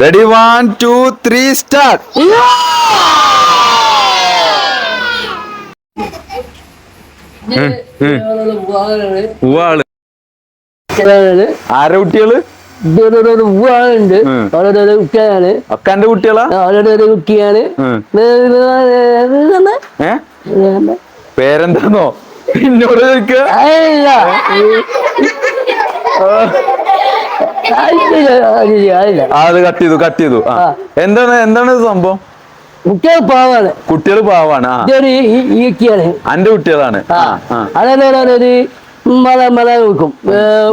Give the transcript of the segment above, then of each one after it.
Ready one two three start ഉവാൾ. ആരെ കുട്ടികൾ? ഉവാളുണ്ട്. ഉം. അവരുടെ ഒരു കുട്ടിയാണ്. അക്കാന്റെ കുട്ടികളാ? കുട്ടിയാണ്. പേരെന്താന്നോ? എന്നോട് ചോദിക്കുക അത് കട്ട് ചെയ്തു കട്ട് ചെയ്തു. ആ. എന്താണ് എന്താണ് സംഭവം? കുട്ടികൾ പാവാണ്. കുട്ടികൾ പാവാണ് അന്റെ കുട്ടികളാണ്. അതൊരു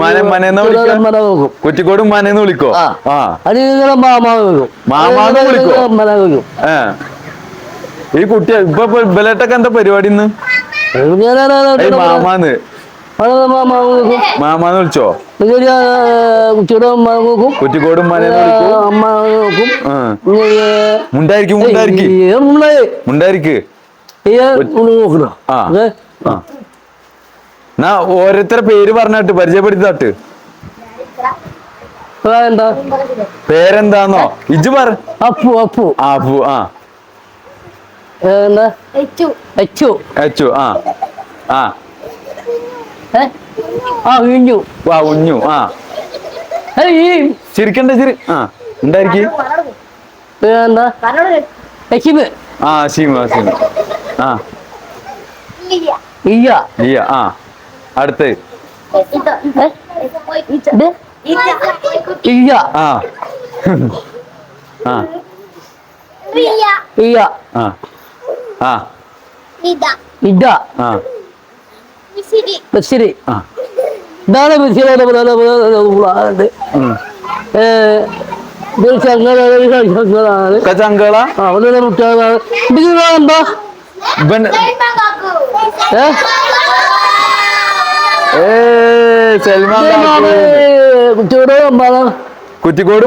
മല മനെന്ന് വിളിക്കുക? മല വെക്കും കുറ്റിക്കോട് മനേന്ന് വിളിക്കോ? ആ. ആ. അത് നിങ്ങളെ മാമാ വെക്കും മാമാന്ന് വിളിക്കോ? മല ഈ കുട്ടി ഇപ്പൊ ബലട്ടൊക്കെ എന്താ പരിപാടി ഇന്ന്? മാമാന്ന്. മാമാന്ന് വിളിച്ചോ? കുറ്റിക്കോട് അമ്മ മുണ്ടായിരിക്കും മുണ്ടായിരിക്കും. എന്നാ ഓരോരുത്തരെ പേര് പറഞ്ഞിട്ട് പരിചയപ്പെടുത്താട്ട് എന്താ? പേരെന്താന്നോ? ഇജ് പറ. അപ്പു അപ്പു. ആ പു ആ. എന്താ? അച്ചു അച്ചു ആ. ആ? ആ വിഞ്ഞു വാ ഉഞ്ഞു ആ. ഈ ചിരിക്കണ്ട ചിരി. ആ ഉണ്ടായിരിക്കും എന്താ ലക്ഷ്മി. ആ സീമ സീമ ആ. ഇയ്യ ഇയ്യ ആ. അടുത്ത്. ഇത്? ഇത്? ഇത് ഇത് ഇയ്യ ആ. ആ ഇയ്യ ആ. ആ. ഇതാ ഇഡ ആ. ആ. ഇതാണ് ചങ്കള അവരുടെ എന്താ കുറ്റിക്കോട് ഉമ്മാനാണ്. കുറ്റിക്കോട്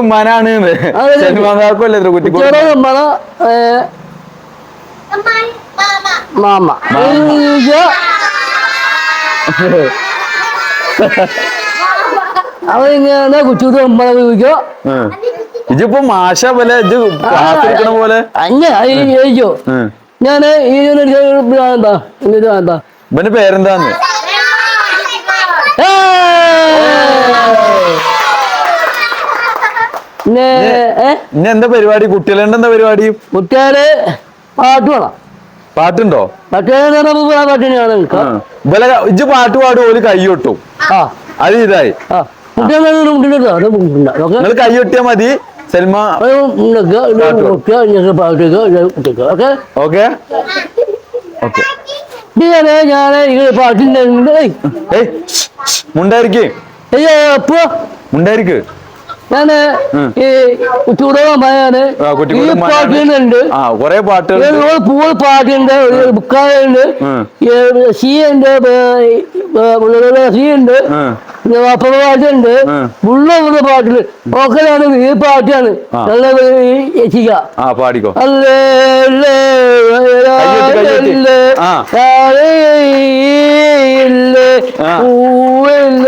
മാമ. അവരിങ്ങനെ കുട്ടിയുടെ നമ്മളെ ചോദിക്കോ? ഇതിപ്പോ മാഷ പോലെ ഇത് ക്ലാസ് പോലെ? അഞ്ഞ. ഞാൻ ഈ എന്താ ഇങ്ങനെ എന്താ ഇവന്റെ പേരെന്താന്ന്? എന്താ പരിപാടി? കുട്ടികളുടെ എന്താ പരിപാടി? കുട്ടികൾ പാട്ട് വേണം പാട്ടുണ്ടോ? ഇജ്ജ് പാട്ട് പാടും ഒരു കൈ കൊട്ടും ആ. അത് ഇതായി. നിങ്ങൾ കൈ കൊട്ടിയാ മതി സൽമ ഓക്കെ? ഓക്കെ? മുണ്ടായിരിക്ക്. മുണ്ടായിരിക്ക്. ഞാൻ. ഈ. പാട്ടുണ്ട് കൊറേ പാട്ടുകൾ പൂവ് പാട്ടുണ്ട് ബുക്കായുണ്ട്. ഉം. പിന്നെ വാപ്പറ പാട്ടുണ്ട്. ഉള്ള പാട്ടിൽ ഓക്കലാണ് ഈ പാട്ടാണ്. നല്ല ആ പാടിക്കോ. അല്ലേ. പൂവില്ലേ,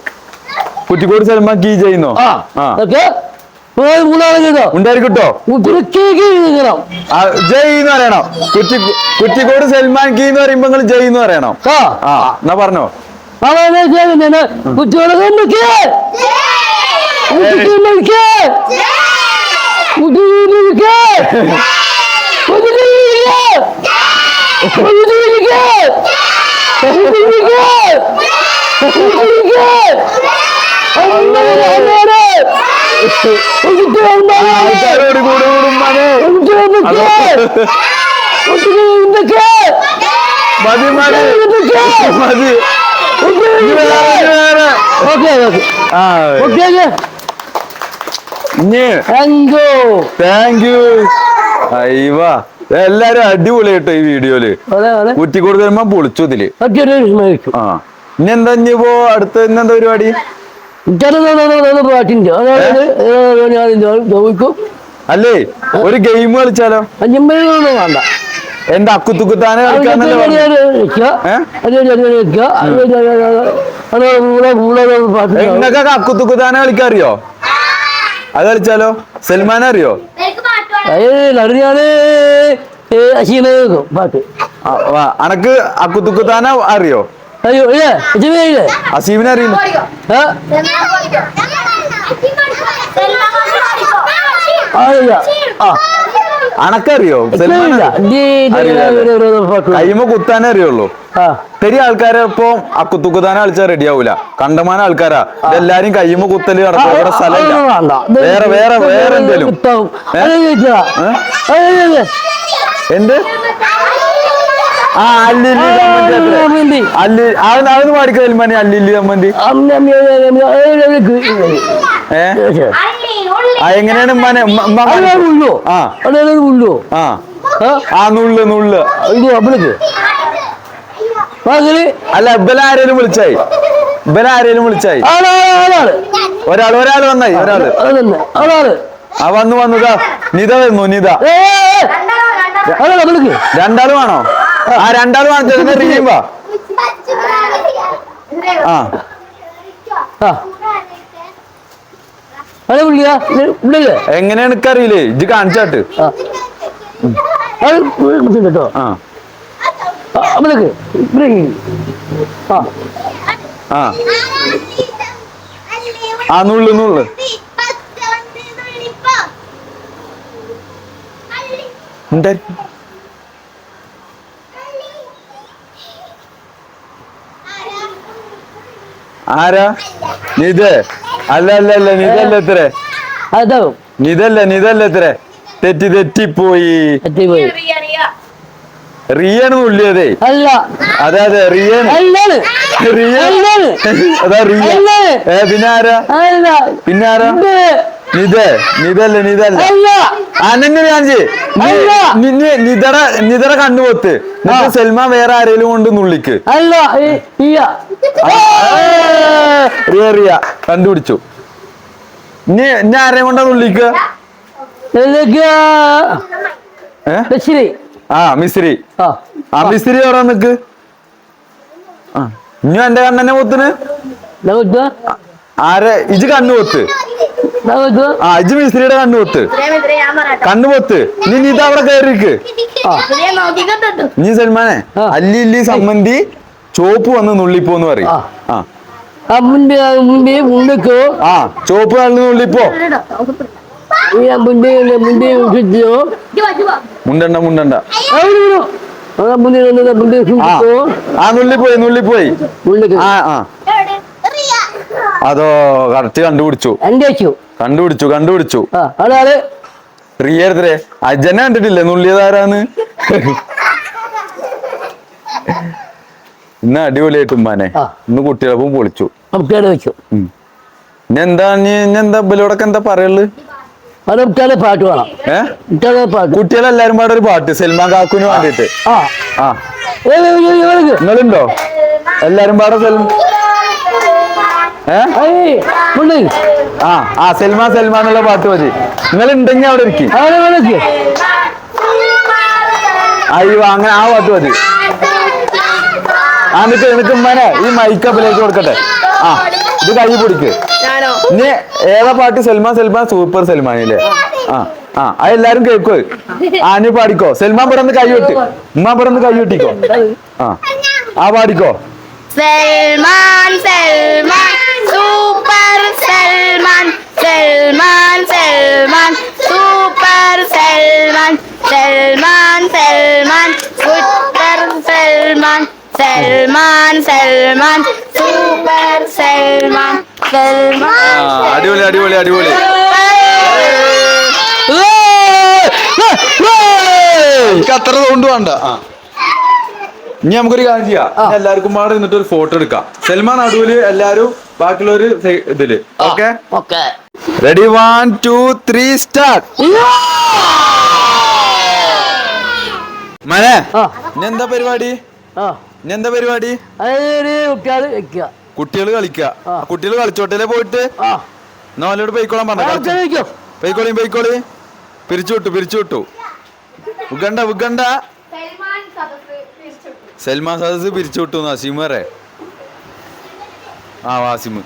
ഓക്കെ. സൽമാൻ കീ ചെയ്യുന്നു ജയ് എന്ന് പറയണം. കുറ്റി കുറ്റിക്കോട് സൽമാൻ കീ എന്ന് പറയുമ്പോ നിങ്ങൾ ജയ് എന്ന് പറയണം. ആ. എന്നാ പറഞ്ഞോ. അവനെ ആൾക്കാരോട് കൂടെ കൂടുമ്പാനെ മതി മതി മതി താങ്ക് യു താങ്ക് യു അയ്യവാ എല്ലാരും അടിപൊളിയായിട്ടോ ഈ വീഡിയോയിൽ. അതെ അതെ. കുറ്റി കൊടുക്കുമ്പോ പൊളിച്ചു ഇതിൽ. ആ. ഇനി എന്താ അടുത്ത ഇന്നെന്താ പരിപാടി? അല്ലേ? ഒരു ഗെയിം കളിച്ചാലോ? വേണ്ട എന്താ അക്കുത്തുക്കുത്താനെ അറിയോ അക്കുത്തുക്കുത്താനെ കളിക്കാറിയോ അത് കളിച്ചാലോ? സൽമാനെ അറിയോ. അനക്ക് അക്കുത്തുക്കുത്താനെ അറിയോ? അയ്യോ ഇല്ലേ? അശീമയില്ലേ അസീമിനെ അറിയില്ല? പാട്ട് കൈമ കുത്താനേ അറിയുള്ളൂ. ചെറിയ ആൾക്കാരെ ഇപ്പൊ അക്കുത്തുക്കുത്താന കളിച്ചാൽ റെഡി ആവൂല. കണ്ടമാന ആൾക്കാരാ. ഇതെല്ലാരും കയ്യുമ്പോ കുത്തൽ നടക്കും. ഇവിടെ സ്ഥലമില്ല വേറെ വേറെ വേറെ എന്തേലും എന്ത്? ആ അല്ലില്ലി ചമ്മന്തി അത്രേ. അല്ലി അത് അത് പാടിക്കോ സൽമാനി അല്ലില്ലി ചമ്മന്തി എങ്ങനെയാണ് ഉമ്മാനെ ഉമ്മ- ഉമ്മ പാടി- ഉള്ളു ആ ഉള്ളു ആ ആ നുള്ള് നുള്ള് ഇത് അല്ല ഇബലാരേലും വിളിച്ചായി ഇബലാരേലും വിളിച്ചായി ഒരാൾ ഒരാൾ വന്നായി ഒരാൾ ആ വന്നു വന്നുതാ നിത വരുന്നു നിത രണ്ടാളും ആണോ ആ രണ്ടാളും ആണ് റിയും വാ ആ. എങ്ങനെയാണ് എനിക്കറിയില്ലേ? ഇജ്ജ് കാണിച്ചാട്ട്. കേട്ടോ ആ. ആ നുള്ളു നുള്ളു. ഉണ്ടായി ആരാ? നിത് അല്ല അല്ല അല്ല നിതല്ല എത്ര? അതോ? നിതല്ല നിതല്ല എത്ര? തെറ്റി തെറ്റിപ്പോയി. എത്തിപ്പോയി റിയാണ് നുള്ളിയതേ അല്ല. അതെ അതെ റിയാണ് റിയൻ റിയ അതാ റിയ. പിന്നെ ആരാ? പിന്നെ ആരാ? നിതേ നിതല്ല നിതല്ല അനന്യ കാഞ്ചി. നിതറ നിതറ കണ്ണുപൊത്ത്. എന്നിട്ട് സെൽമ വേറെ ആരെങ്കിലും കൊണ്ട് നുള്ളിക്ക്. അല്ല റിയ റിയ കണ്ടുപിടിച്ചു. ഇനി ഇനി ആരെയും കൊണ്ടാ ശരി ആ മിശ്രി ആ. മിസ്രി എവിടെ നിക്ക്? ആ. ഇനി എന്റെ കണ്ണനെ പൊത്തിന്? ആരെ? ഇജ് കണ്ണു പൊത്ത് ആ ഇജ് മിസ്രിയുടെ കണ്ണു പൊത്ത്. കണ്ണു പൊത്ത്. നീ നീ അവിടെ കയറിക്ക് നീ സൽമാനെ. അല്ലി ഇല്ലി സംബന്ധി ചോപ്പ് വന്ന് നുള്ളിപ്പോന്ന് പറയും. ആ. ചോപ്പ് വന്ന് നുള്ളിപ്പോ. മുണ്ടണ്ട മുണ്ടണ്ട. ആ നുള്ളിപ്പോയി നുള്ളിപ്പോയി. ആ ആ. അതോ കറക്റ്റ് കണ്ടുപിടിച്ചു. എന്റെ കണ്ടുപിടിച്ചു കണ്ടുപിടിച്ചു. ആ അജന കണ്ടിട്ടില്ലേ നുള്ളിയതാരാന്ന്? ഇന്ന് അടിപൊളിയായിട്ട് ഉമ്മാനെ. ഇന്ന് കുട്ടികളപ്പം പൊളിച്ചു. നമുക്കേടെ വെച്ചു. എന്താ എന്താ ഇബലോടൊക്കെ എന്താ പറയുള്ളു പാട്ട് വേണം കുട്ടികളെല്ലാരും പാടെ ഒരു പാട്ട് സൽമാൻ കാക്കുന് വേണ്ടിട്ട് ആ. നിങ്ങളുണ്ടോ? എല്ലാരും പാടെ സൽമാൻ ഏ? ഏയ്, ആ ആ സൽമാൻ സൽമാൻ എന്നുള്ള പാട്ട് മതി. നിങ്ങൾ ഉണ്ടെങ്കിൽ അവിടെ ഇരിക്കും. അയ്യോ അങ്ങനെ ആ പാട്ട് മതി. ആ നിക്ക് നിക്ക് ഉമ്മനെ ഈ മൈക്കപ്പിലേക്ക് കൊടുക്കട്ടെ. ആ ഇത് കൈ പിടിക്ക്. ഇനി ഏതാ പാട്ട്? സൽമാൻ സൽമാൻ സൂപ്പർ സൽമാനില്ലേ ആ ആ അത് എല്ലാരും കേൾക്കോ ആ നീ പാടിക്കോ. സൽമാൻ പിറന്ന് കൈ വെട്ട്. ഉമ്മ പിറന്ന് കൈ വെട്ടിക്കോ. ആ ആ പാടിക്കോ. Salman Salman super Salman Salman Salman super Salman Salman Salman super Salman Salman Salman super Salman Salman. അടിപൊളി അടിപൊളി അടിപൊളി. അത്ര സൗണ്ട് വേണ്ട. ആ. ഇനി നമുക്കൊരു കാര്യം ചെയ്യാം. എല്ലാവർക്കും പാടെ നിന്നിട്ട് ഒരു ഫോട്ടോ എടുക്കാം. സൽമാൻ നടുവിൽ എല്ലാരും ബാക്കിയുള്ളൊരു ഇതിൽ. Okay okay ready one two three start മനെ എന്താ പരിപാടി? എന്താ പരിപാടി? കുട്ടികൾ കളിക്ക കുട്ടികൾ കളിക്കുക. ആ. കുട്ടികൾ കളിച്ചോട്ടല്ലേ പോയിട്ട്? അവരോട് പോയിക്കോളാൻ പറഞ്ഞു പോയിക്കോളി പോയിക്കോളി. പിരിച്ചു വിട്ടു പിരിച്ചു വിട്ടു ഉഗണ്ട ഉഗണ്ട. സൽമാൻ സാദസ് പിരിച്ചു വിട്ടു നസീം വരെ ആ വാസിമ്.